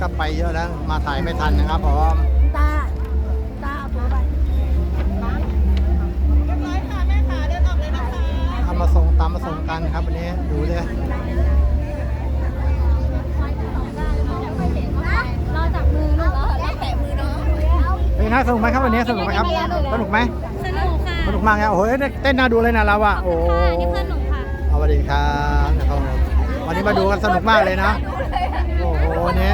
บางส่วนซึ่งก็ไปเยอะแล้ว มาถ่ายไม่ทันนะครับผมตาตาเอาตัวไปเอามาส่งตามมาส่งกันครับวันนี้ดูเลยรอจับมือลูกแล้วแตะมือน้องเป็นไงครับสนุกไหมครับวันนี้สนุกไหมครับสนุกไหมสนุกค่ะสนุกมากครับโอ้โหเต้นน่าดูเลยนะเราอะโอ้โหค่ะนี่เพื่อนหนูค่ะเอาสวัสดีครับนะครับผมวันนี้มาดูกันสนุกมากเลยนะโอ้โหวันนี้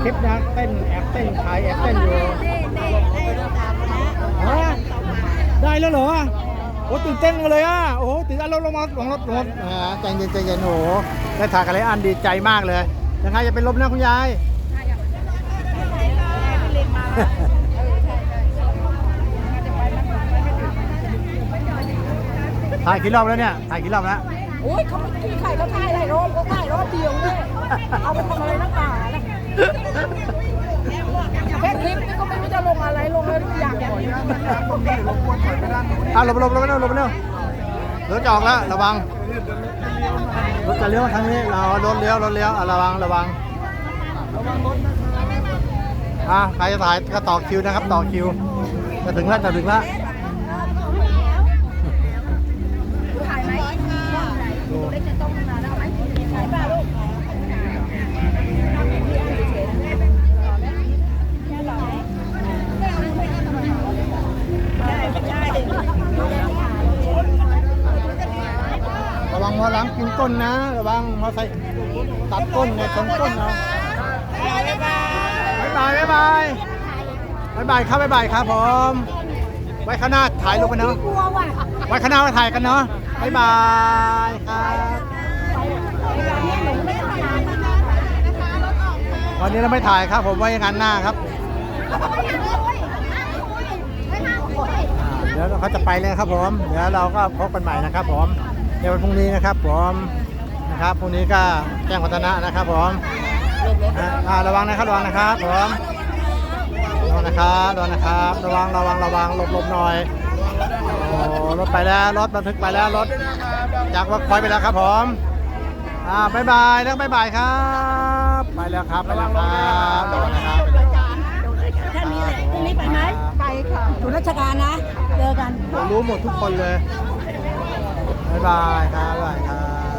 คลิปนะเต้นแอบเต้นถ่ายแอบเต้นอยู่ฮะได้แล้วเหรอโอ้ตื่นเต้นเลยอะโอ้ตื่นเต้นลงลงมาลงรถลงรถอ่าใจเย็นใจเย็นโอ้ได้ถ่ายกันเลยอันดีใจมากเลยยังไงอย่าเป็นลมนะคุณยายถ่ายกี่รอบแล้วเนี่ยถ่ายกี่รอบแล้วโอ้ยเขาไม่ขี้ไข่เขาถ่ายหลายรอบเขาถ่ายรอบเดียวเลยเอาไปทำอะไรนักหนาล่ะแค่คลิปนี่ก็ไม่รู้จะลงอะไรลงเลยทุก อะหลบหลบหลบไปเร็วหลบไปเร็วรถจะออกแล้วระวังรถจะเลี้ยวทางนี้เรารถเลี้ยวรถเลี้ยวอะระวังระวังอะใครจะถ่ายก็ต่อคิวนะครับ ต่อคิวจะถึงแล้วจะถึงแล้ว ถ่ายไหมเล็กจะต้องมาแล้วไหมถ่ายป่ะลูกังกินก้นนะ ระวังมอไซค์ตัดก้นเนี่ยชนก้นเอาบ๊ายบายบ๊ายบายบ๊ายบายครับบ๊ายบายครับผม ไว้ข้างหน้าถ่ายรูปกันเนาะไว้ข้างหน้ามาถ่ายกันเนาะบ๊ายบายครับวันนี้เราไม่ถ่ายครับ ผมไว้งานหน้าครับเดี๋ยวเขาจะไปเลยครับผม เดี๋ยวเราก็พบกันใหม่นะครับผม ในวันพรุ่งนี้นะครับผมนะครับพรุ่งนี้ก็แจ้งวัฒนะนะครับผมอ่าอ่าระวังนะครับระวังนะครับผมระวังนะครับระวังนะครับระวังระวังระวังหลบหลบหน่อยโอ้รถไปแล้วรถบันทึกไปแล้วรถจากวัดคอยไปแล้วครับผมอ่าบายบายแล้วบายบายครับ ไปแล้วครับไปแล้วครับระวังนะครับแค่นี้แหละพรุ่งนี้ไปไหมไปค่ะอยู่ราชการนะ เจอกัน รู้หมดทุกคนเลย บายบายครับบ๊ายบายครับ